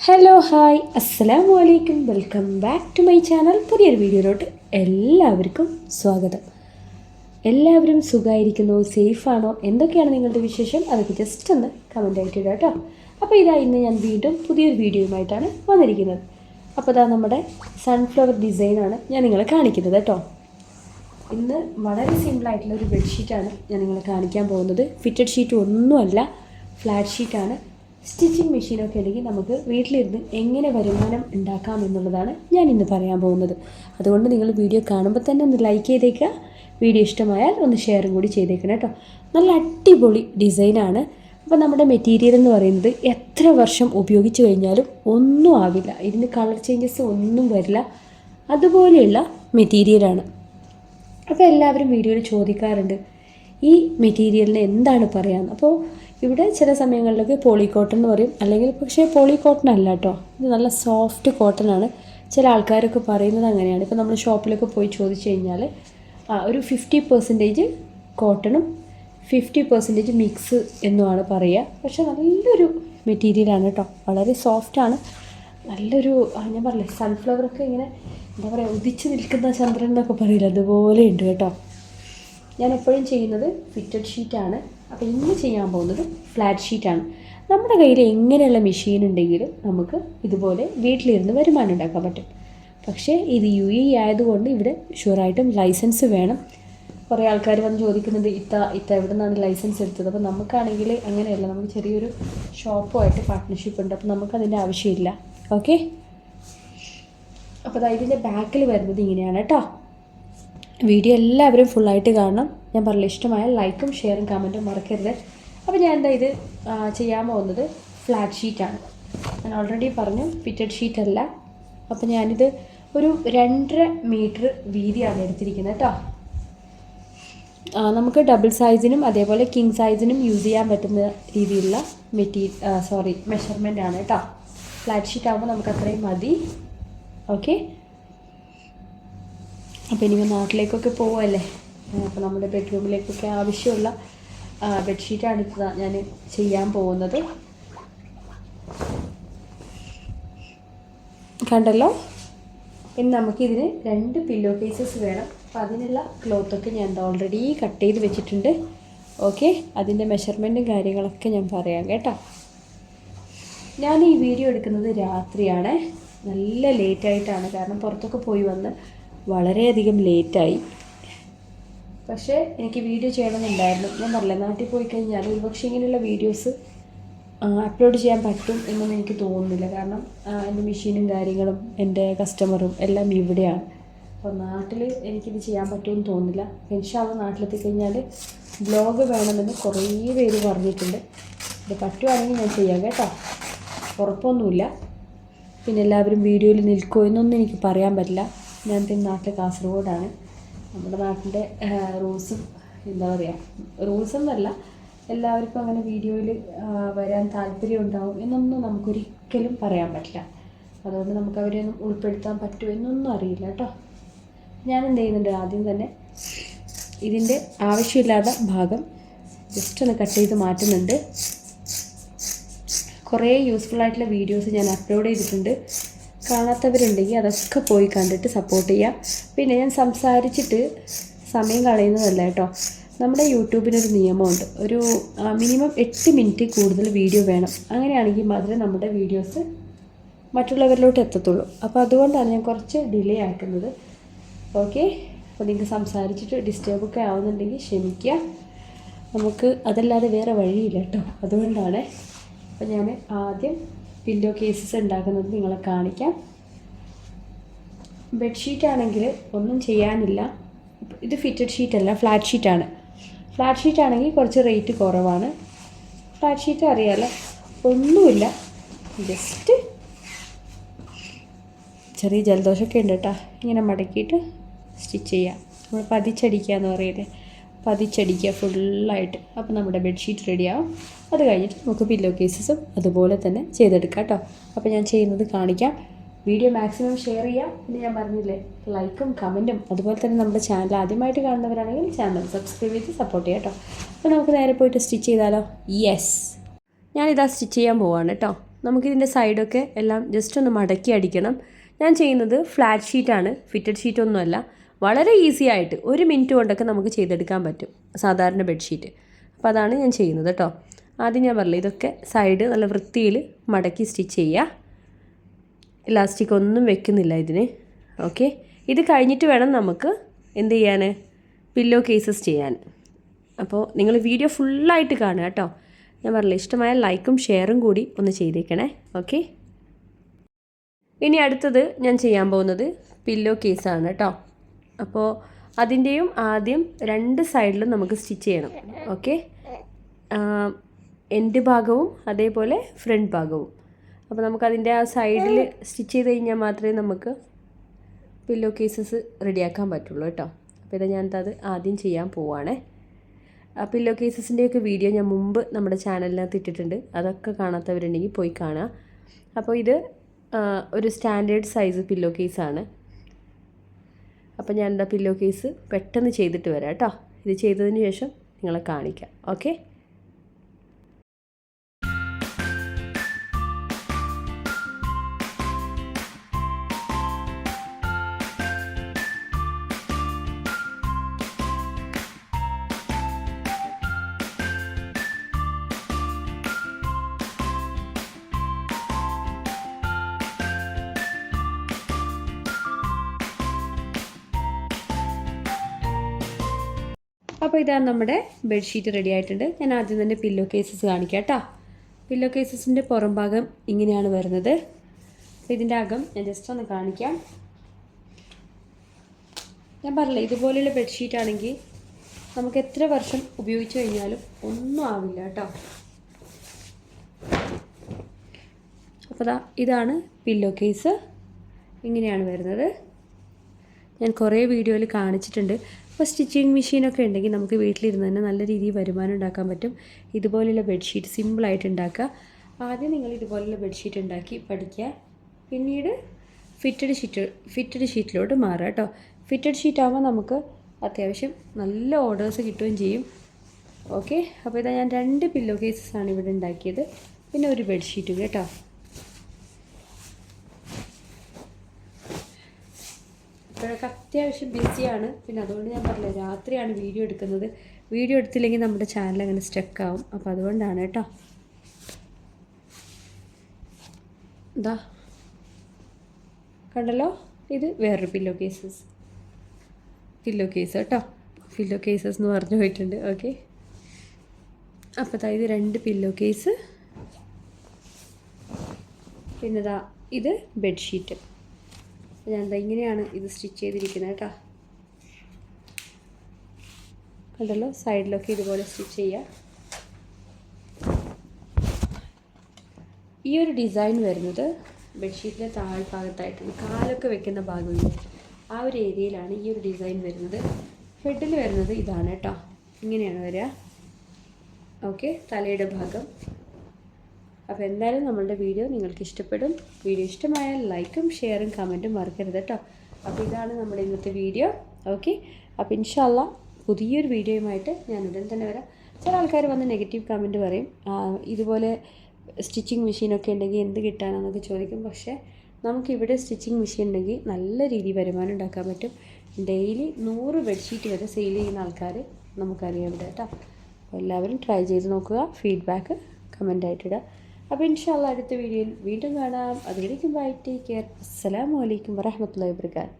Hello hi അസ്സലാമു അലൈക്കും welcome back to my channel പുതിയൊരു വീഡിയോയിലോട്ട് എല്ലാവർക്കും സ്വാഗതം. എല്ലാവരും സുഖമായിരിക്കുന്നു സേഫാണോ? എന്തൊക്കെയാണ് നിങ്ങളുടെ വിശേഷം? അതൊക്കെ ജസ്റ്റ് ഒന്ന് കമന്റ് ആയിട്ട് കേട്ടോ. അപ്പോൾ ഇതാ ഇന്ന് ഞാൻ വീണ്ടും പുതിയൊരു വീഡിയോയുമായിട്ടാണ് വന്നിരിക്കുന്നത്. അപ്പോൾ ഇതാ നമ്മുടെ സൺഫ്ലവർ ഡിസൈനാണ് ഞാൻ നിങ്ങളെ കാണിക്കുന്നത് കേട്ടോ. ഇന്ന് വളരെ സിമ്പിളായിട്ടുള്ള ഒരു ബെഡ്ഷീറ്റാണ് ഞാൻ നിങ്ങളെ കാണിക്കാൻ പോകുന്നത്. ഫിറ്റഡ് ഷീറ്റ് ഒന്നുമല്ല ഫ്ലാറ്റ് ഷീറ്റാണ് സ്റ്റിച്ചിങ് മെഷീനൊക്കെ ഉണ്ടെങ്കിൽ നമുക്ക് വീട്ടിലിരുന്ന് എങ്ങനെ വരുമാനം ഉണ്ടാക്കാം എന്നുള്ളതാണ് ഞാൻ ഇന്ന് പറയാൻ പോകുന്നത്. അതുകൊണ്ട് നിങ്ങൾ വീഡിയോ കാണുമ്പോൾ തന്നെ ഒന്ന് ലൈക്ക് ചെയ്തേക്കുക. വീഡിയോ ഇഷ്ടമായാൽ ഒന്ന് ഷെയറും കൂടി ചെയ്തേക്കണം കേട്ടോ. നല്ല അടിപൊളി ഡിസൈനാണ് അപ്പോൾ നമ്മുടെ മെറ്റീരിയൽ എന്ന് പറയുന്നത് എത്ര വർഷം ഉപയോഗിച്ച് കഴിഞ്ഞാലും ഒന്നും ആവില്ല. ഇതിന് കളർ ചേഞ്ചസ് ഒന്നും വരില്ല. അതുപോലെയുള്ള മെറ്റീരിയലാണ് അപ്പോൾ എല്ലാവരും വീഡിയോയിൽ ചോദിക്കാറുണ്ട് ഈ മെറ്റീരിയലിന് എന്താണ് പറയാമെന്ന് അപ്പോൾ ഇവിടെ ചില സമയങ്ങളിലൊക്കെ പോളി കോട്ടൺ എന്ന് പറയും. അല്ലെങ്കിൽ പക്ഷേ പോളി കോട്ടൺ അല്ല കേട്ടോ. ഇത് നല്ല സോഫ്റ്റ് കോട്ടൺ ആണ്. ചില ആൾക്കാരൊക്കെ പറയുന്നത് അങ്ങനെയാണ്. ഇപ്പോൾ നമ്മൾ ഷോപ്പിലൊക്കെ പോയി ചോദിച്ചു കഴിഞ്ഞാൽ ഒരു ഫിഫ്റ്റി പെർസെന്റേജ് കോട്ടണും ഫിഫ്റ്റി പെർസെന്റേജ് മിക്സ് എന്നുമാണ് പറയുക. പക്ഷേ നല്ലൊരു മെറ്റീരിയലാണ് കേട്ടോ. വളരെ സോഫ്റ്റാണ് നല്ലൊരു ഞാൻ പറഞ്ഞില്ലേ സൺഫ്ലവറൊക്കെ ഇങ്ങനെ എന്താ പറയുക ഉദിച്ച് നിൽക്കുന്ന ചന്ദ്രൻ എന്നൊക്കെ പറയില്ല അതുപോലെ ഉണ്ട് കേട്ടോ. ഞാൻ എപ്പോഴും ചെയ്യുന്നത് ഫിറ്റഡ് ഷീറ്റാണ് അപ്പോൾ ഇന്ന് ചെയ്യാൻ പോകുന്നത് ഫ്ലാറ്റ് ഷീറ്റാണ് നമ്മുടെ കയ്യിൽ എങ്ങനെയുള്ള മെഷീൻ ഉണ്ടെങ്കിലും നമുക്ക് ഇതുപോലെ വീട്ടിലിരുന്ന് വരുമാനം ഉണ്ടാക്കാൻ പറ്റും. പക്ഷേ ഇത് യു എ ആയതുകൊണ്ട് ഇവിടെ ഷുവറായിട്ടും ലൈസൻസ് വേണം. കുറേ ആൾക്കാർ വന്ന് ചോദിക്കുന്നത് ഇത്ത ഇത്ത എവിടെ നിന്നാണ് ലൈസൻസ് എടുത്തത്? അപ്പോൾ നമുക്കാണെങ്കിൽ അങ്ങനെയല്ല നമുക്ക് ചെറിയൊരു ഷോപ്പുമായിട്ട് പാർട്ട്ണർഷിപ്പ് ഉണ്ട്. അപ്പോൾ നമുക്കതിന്റെ ആവശ്യമില്ല. ഓക്കെ അപ്പോൾ അതായത് ഇതിന്റെ ബാക്കിൽ വരുന്നത് ഇങ്ങനെയാണ് കേട്ടോ. വീഡിയോ എല്ലാവരും ഫുള്ളായിട്ട് കാണണം. ഞാൻ പറഞ്ഞ ഇഷ്ടമായ ലൈക്കും ഷെയറും കമന്റും മറക്കരുത്. അപ്പോൾ ഞാൻ എന്താ ഇത് ചെയ്യാൻ പോകുന്നത്? ഫ്ലാറ്റ് ഷീറ്റാണ് ഞാൻ ഓൾറെഡി പറഞ്ഞു ഫിറ്റഡ് ഷീറ്റ് അല്ല. അപ്പോൾ ഞാനിത് ഒരു രണ്ടര മീറ്റർ വീതിയാണ് എടുത്തിരിക്കുന്നത് കേട്ടോ നമുക്ക് ഡബിൾ സൈസിനും അതേപോലെ കിങ് സൈസിനും യൂസ് ചെയ്യാൻ പറ്റുന്ന രീതിയിലുള്ള മെറ്റീരിയൽ സോറി മെഷർമെന്റ് ആണ് കേട്ടോ ഫ്ലാറ്റ് ഷീറ്റ് ആകുമ്പോൾ നമുക്ക് അത്രയും മതി. ഓക്കെ അപ്പോൾ ഇനി നാട്ടിലേക്കൊക്കെ പോവല്ലേ? അപ്പോൾ നമ്മുടെ ബെഡ്റൂമിലേക്കൊക്കെ ആവശ്യമുള്ള ബെഡ്ഷീറ്റാണ് ഇപ്പോൾ ഞാൻ ചെയ്യാൻ പോകുന്നത്. കണ്ടല്ലോ? ഇനി നമുക്കിതിന് രണ്ട് പില്ലോ കേസസ് വേണം. അപ്പോൾ അതിനുള്ള ക്ലോത്തൊക്കെ ഞാൻ ഓൾറെഡി കട്ട് ചെയ്ത് വെച്ചിട്ടുണ്ട്. ഓക്കെ അതിന്റെ മെഷർമെന്റും കാര്യങ്ങളൊക്കെ ഞാൻ പറയാം കേട്ടോ. ഞാൻ ഈ വീഡിയോ എടുക്കുന്നത് രാത്രിയാണ്. നല്ല ലേറ്റായിട്ടാണ് കാരണം പുറത്തൊക്കെ പോയി വന്ന് വളരെയധികം ലേറ്റായി. പക്ഷേ എനിക്ക് വീഡിയോ ചെയ്യണമെന്നുണ്ടായിരുന്നു. ഞാൻ പറഞ്ഞില്ല നാട്ടിൽ പോയി കഴിഞ്ഞാൽ ഒരുപക്ഷെ ഇങ്ങനെയുള്ള വീഡിയോസ് അപ്ലോഡ് ചെയ്യാൻ പറ്റും എന്നൊന്നും എനിക്ക് തോന്നുന്നില്ല. കാരണം എന്റെ മെഷീനും കാര്യങ്ങളും എന്റെ കസ്റ്റമറും എല്ലാം ഇവിടെയാണ്. അപ്പോൾ നാട്ടിൽ എനിക്കിത് ചെയ്യാൻ പറ്റുമെന്ന് തോന്നുന്നില്ല. ഇൻഷാള്ള നാട്ടിലെത്തി കഴിഞ്ഞാൽ ബ്ലോഗ് വേണമെന്ന് കുറേ പേര് പറഞ്ഞിട്ടുണ്ട്. ഇത് പറ്റുവാണെങ്കിൽ ഞാൻ ചെയ്യാം കേട്ടോ. ഉറപ്പൊന്നുമില്ല. പിന്നെ എല്ലാവരും വീഡിയോയിൽ നിൽക്കുമോ എന്നൊന്നും എനിക്ക് പറയാൻ പറ്റില്ല. ഞാൻ പിന്നെ നാട്ടിൽ കാസർഗോഡാണ്. നമ്മുടെ നാട്ടിന്റെ റൂൾസും എന്താ പറയുക റൂൾസ് എന്നല്ല എല്ലാവർക്കും അങ്ങനെ വീഡിയോയിൽ വരാൻ താല്പര്യം ഉണ്ടാവും എന്നൊന്നും നമുക്കൊരിക്കലും പറയാൻ പറ്റില്ല. അതുകൊണ്ട് നമുക്ക് അവരെ ഉൾപ്പെടുത്താൻ പറ്റുമോ എന്നൊന്നും അറിയില്ല കേട്ടോ. ഞാൻ എന്ത് ചെയ്യുന്നുണ്ട്? ആദ്യം തന്നെ ഇതിന്റെ ആവശ്യമില്ലാത്ത ഭാഗം ജസ്റ്റ് ഒന്ന് കട്ട് ചെയ്ത് മാറ്റുന്നുണ്ട്. കുറേ യൂസ്ഫുൾ ആയിട്ടുള്ള വീഡിയോസ് ഞാൻ അപ്ലോഡ് ചെയ്തിട്ടുണ്ട്. കാണാത്തവരുണ്ടെങ്കിൽ അതൊക്കെ പോയി കണ്ടിട്ട് സപ്പോർട്ട് ചെയ്യാം. പിന്നെ ഞാൻ സംസാരിച്ചിട്ട് സമയം കളയുന്നതല്ല കേട്ടോ. നമ്മുടെ യൂട്യൂബിനൊരു നിയമമുണ്ട്. ഒരു മിനിമം എട്ട് മിനിറ്റ് കൂടുതൽ വീഡിയോ വേണം. അങ്ങനെയാണെങ്കിൽ മാത്രമേ നമ്മുടെ വീഡിയോസ് മറ്റുള്ളവരിലോട്ട് എത്തത്തുള്ളൂ. അപ്പോൾ അതുകൊണ്ടാണ് ഞാൻ കുറച്ച് ഡിലേ ആക്കുന്നത്. ഓക്കെ അപ്പോൾ നിങ്ങൾക്ക് സംസാരിച്ചിട്ട് ഡിസ്റ്റർബ് ഒക്കെ ആവുന്നുണ്ടെങ്കിൽ ക്ഷമിക്കുക. നമുക്ക് അതല്ലാതെ വേറെ വഴിയില്ല കേട്ടോ. അതുകൊണ്ടാണ്. അപ്പോൾ ഞാൻ ആദ്യം പില്ലോ കേസസ് ഉണ്ടാക്കുന്നത് നിങ്ങളെ കാണിക്കാം. ബെഡ്ഷീറ്റ് ആണെങ്കിൽ ഒന്നും ചെയ്യാനില്ല. ഇത് ഫിറ്റഡ് ഷീറ്റ് അല്ല ഫ്ലാറ്റ് ഷീറ്റ് ആണ്. ഫ്ലാറ്റ് ഷീറ്റ് ആണെങ്കിൽ കുറച്ച് റേറ്റ് കുറവാണ്. ഫ്ലാറ്റ് ഷീറ്റ് അറിയാമല്ലോ ഒന്നുമില്ല. ജസ്റ്റ് ചെറിയ ജലദോഷമൊക്കെ ഉണ്ട് കേട്ടോ. ഇങ്ങനെ മടക്കിയിട്ട് സ്റ്റിച്ച് ചെയ്യാം. നമ്മൾ പതിച്ചടിക്കുക എന്ന് പറയില്ലേ പതിച്ചടിക്കുക ഫുള്ളായിട്ട് അപ്പോൾ നമ്മുടെ ബെഡ്ഷീറ്റ് റെഡിയാവും അത് കഴിഞ്ഞിട്ട് നമുക്ക് പില്ലോ കേസസും അതുപോലെ തന്നെ ചെയ്തെടുക്കാം കേട്ടോ അപ്പോൾ ഞാൻ ചെയ്യുന്നത് കാണിക്കാം. വീഡിയോ മാക്സിമം ഷെയർ ചെയ്യാം. പിന്നെ ഞാൻ പറഞ്ഞില്ലേ ലൈക്കും കമന്റും അതുപോലെ തന്നെ നമ്മുടെ ചാനൽ ആദ്യമായിട്ട് കാണുന്നവരാണെങ്കിൽ ചാനൽ സബ്സ്ക്രൈബ് ചെയ്ത് സപ്പോർട്ട് ചെയ്യാം കേട്ടോ അപ്പോൾ നമുക്ക് നേരെ പോയിട്ട് സ്റ്റിച്ച് ചെയ്താലോ? യെസ് ഞാനിതാ സ്റ്റിച്ച് ചെയ്യാൻ പോവാണ് കേട്ടോ നമുക്കിതിന്റെ സൈഡൊക്കെ എല്ലാം ജസ്റ്റ് ഒന്ന് മടക്കി അടിക്കണം. ഞാൻ ചെയ്യുന്നത് ഫ്ലാറ്റ് ഷീറ്റാണ് ഫിറ്റഡ് ഷീറ്റൊന്നുമല്ല വളരെ ഈസി ആയിട്ട് ഒരു മിനിറ്റ് കൊണ്ടൊക്കെ നമുക്ക് ചെയ്തെടുക്കാൻ പറ്റും സാധാരണ ബെഡ്ഷീറ്റ് അപ്പോൾ അതാണ് ഞാൻ ചെയ്യുന്നത് കേട്ടോ ആദ്യം ഞാൻ പറഞ്ഞില്ല ഇതൊക്കെ സൈഡ് നല്ല വൃത്തിയിൽ മടക്കി സ്റ്റിച്ച് ചെയ്യുക ഇലാസ്റ്റിക് ഒന്നും വെക്കുന്നില്ല ഇതിന്. ഓക്കെ ഇത് കഴിഞ്ഞിട്ട് വേണം നമുക്ക് എന്ത് ചെയ്യാൻ പില്ലോ കേസസ് ചെയ്യാൻ. അപ്പോൾ നിങ്ങൾ വീഡിയോ ഫുള്ളായിട്ട് കാണുക കേട്ടോ ഞാൻ പറഞ്ഞില്ല ഇഷ്ടമായ ലൈക്കും ഷെയറും കൂടി ഒന്ന് ചെയ്തേക്കണേ. ഓക്കെ ഇനി അടുത്തത് ഞാൻ ചെയ്യാൻ പോകുന്നത് പില്ലോ കേസാണ് കേട്ടോ അപ്പോൾ അതിന്റെയും ആദ്യം രണ്ട് സൈഡിലും നമുക്ക് സ്റ്റിച്ച് ചെയ്യണം. ഓക്കെ? എൻഡ് ഭാഗവും അതേപോലെ ഫ്രണ്ട് ഭാഗവും. അപ്പോൾ നമുക്കതിന്റെ ആ സൈഡിൽ സ്റ്റിച്ച് ചെയ്ത് കഴിഞ്ഞാൽ മാത്രമേ നമുക്ക് പില്ലോ കേസസ് റെഡിയാക്കാൻ പറ്റുള്ളൂ കേട്ടോ. അപ്പോൾ ഇത് ഞാനത് ആദ്യം ചെയ്യാൻ പോവാണേ. ആ പില്ലോ കേസസിന്റെയൊക്കെ വീഡിയോ ഞാൻ മുമ്പ് നമ്മുടെ ചാനലിനകത്ത് ഇട്ടിട്ടുണ്ട്. അതൊക്കെ കാണാത്തവരുണ്ടെങ്കിൽ പോയി കാണുക അപ്പോൾ ഇത് ഒരു സ്റ്റാൻഡേർഡ് സൈസ് പില്ലോ കേസാണ് അപ്പോൾ ഞാൻ എന്റെ പില്ലോ കേസ് പെട്ടെന്ന് ചെയ്തിട്ട് വരാം കേട്ടോ. ഇത് ചെയ്തതിന് ശേഷം നിങ്ങളെ കാണിക്കാം. ഓക്കെ അപ്പോൾ ഇതാണ് നമ്മുടെ ബെഡ്ഷീറ്റ് റെഡി ആയിട്ടുണ്ട്. ഞാൻ ആദ്യം തന്നെ പില്ലോ കേസസ് കാണിക്കാം കേട്ടോ പില്ലോ കേസസിന്റെ പുറം ഭാഗം ഇങ്ങനെയാണ് വരുന്നത്. അപ്പോൾ ഇതിന്റെ അകം ഞാൻ ജസ്റ്റ് ഒന്ന് കാണിക്കാം. ഞാൻ പറഞ്ഞില്ല ഇതുപോലെയുള്ള ബെഡ്ഷീറ്റ് ആണെങ്കിൽ നമുക്ക് എത്ര വർഷം ഉപയോഗിച്ച് കഴിഞ്ഞാലും ഒന്നും ആവില്ല കേട്ടോ അപ്പോൾ ഇതാണ് പില്ലോ കേസ് ഇങ്ങനെയാണ് വരുന്നത്. ഞാൻ കുറേ വീഡിയോയിൽ കാണിച്ചിട്ടുണ്ട്. അപ്പോൾ സ്റ്റിച്ചിങ് മെഷീനൊക്കെ ഉണ്ടെങ്കിൽ നമുക്ക് വീട്ടിലിരുന്ന് തന്നെ നല്ല രീതിയിൽ വരുമാനം ഉണ്ടാക്കാൻ പറ്റും. ഇതുപോലെയുള്ള ബെഡ്ഷീറ്റ് സിമ്പിളായിട്ട് ഉണ്ടാക്കുക. ആദ്യം നിങ്ങൾ ഇതുപോലെയുള്ള ബെഡ്ഷീറ്റ് ഉണ്ടാക്കി പഠിക്കുക. പിന്നീട് ഫിറ്റഡ് ഷീറ്റ് ഫിറ്റഡ് ഷീറ്റിലോട്ട് മാറുക കേട്ടോ. ഫിറ്റഡ് ഷീറ്റ് ആകുമ്പോൾ നമുക്ക് അത്യാവശ്യം നല്ല ഓർഡേഴ്സ് കിട്ടുകയും ചെയ്യും. ഓക്കെ? അപ്പോൾ ഇതാ ഞാൻ രണ്ട് പില്ലോ കേസസ് ആണ് ഇവിടെ ഉണ്ടാക്കിയത്. പിന്നെ ഒരു ബെഡ്ഷീറ്റും കേട്ടോ. ഇപ്പോഴൊക്കെ അത്യാവശ്യം ബിസിയാണ്. പിന്നെ അതുകൊണ്ട് ഞാൻ പറഞ്ഞില്ല രാത്രിയാണ് വീഡിയോ എടുക്കുന്നത്. വീഡിയോ എടുത്തില്ലെങ്കിൽ നമ്മുടെ ചാനൽ അങ്ങനെ സ്റ്റക്ക് ആവും. അപ്പോൾ അതുകൊണ്ടാണ് കേട്ടോ. എന്താ കണ്ടല്ലോ? ഇത് വേറൊരു പില്ലോ കേസസ് പില്ലോ കേസ് കേട്ടോ. പില്ലോ കേസസ് എന്ന് പറഞ്ഞു പോയിട്ടുണ്ട്. ഓക്കെ അപ്പോൾ ഇത് രണ്ട് പില്ലോ കേസ് പിന്നെ ഇതാ ഇത് ബെഡ്ഷീറ്റ് ഞാൻ ഇങ്ങനെയാണ് ഇത് സ്റ്റിച്ച് ചെയ്തിരിക്കുന്നത് കേട്ടോ. കണ്ടല്ലോ? സൈഡിലൊക്കെ ഇതുപോലെ സ്റ്റിച്ച് ചെയ്യുക ഈ ഒരു ഡിസൈൻ വരുന്നത് ബെഡ്ഷീറ്റിന്റെ താഴ്ഭാഗത്തായിട്ടാണ് കാലൊക്കെ വെക്കുന്ന ഭാഗമില്ല? ആ ഒരു ഏരിയയിലാണ് ഈ ഒരു ഡിസൈൻ വരുന്നത്. ഹെഡിൽ വരുന്നത് ഇതാണ് കേട്ടോ. ഇങ്ങനെയാണ് വരിക. ഓക്കെ തലയുടെ ഭാഗം. അപ്പോൾ എന്തായാലും നമ്മളുടെ വീഡിയോ നിങ്ങൾക്ക് ഇഷ്ടപ്പെടും. വീഡിയോ ഇഷ്ടമായാൽ ലൈക്കും ഷെയറും കമന്റും മറക്കരുത് കേട്ടോ അപ്പോൾ ഇതാണ് നമ്മുടെ ഇന്നത്തെ വീഡിയോ. ഓക്കെ? അപ്പോൾ ഇൻഷാല്ല പുതിയൊരു വീഡിയോയുമായിട്ട് ഞാൻ ഉടൻ തന്നെ വരാം. ചില ആൾക്കാർ വന്ന് നെഗറ്റീവ് കമന്റ് പറയും. ഇതുപോലെ സ്റ്റിച്ചിങ് മെഷീനൊക്കെ ഉണ്ടെങ്കിൽ എന്ത് കിട്ടാനാണെന്നൊക്കെ ചോദിക്കും. പക്ഷേ നമുക്കിവിടെ സ്റ്റിച്ചിങ് മെഷീൻ ഉണ്ടെങ്കിൽ നല്ല രീതിയിൽ വരുമാനം ഉണ്ടാക്കാൻ പറ്റും. ഡെയിലി നൂറ് ബെഡ്ഷീറ്റ് വരെ സെയിൽ ചെയ്യുന്ന ആൾക്കാർ നമുക്കറിയാം ഇവിടെ കേട്ടോ എല്ലാവരും ട്രൈ ചെയ്ത് നോക്കുക. ഫീഡ്ബാക്ക് കമന്റായിട്ടിടുക അപ്പോൾ ഇൻഷാല്ല അടുത്ത വീഡിയോയിൽ വീണ്ടും കാണാം. അതുവരേക്കും ബൈ ടേക്ക് കെയർ അസ്സലാമു അലൈക്കും വരഹമുല്ലാ വാബർക്കാത്ത്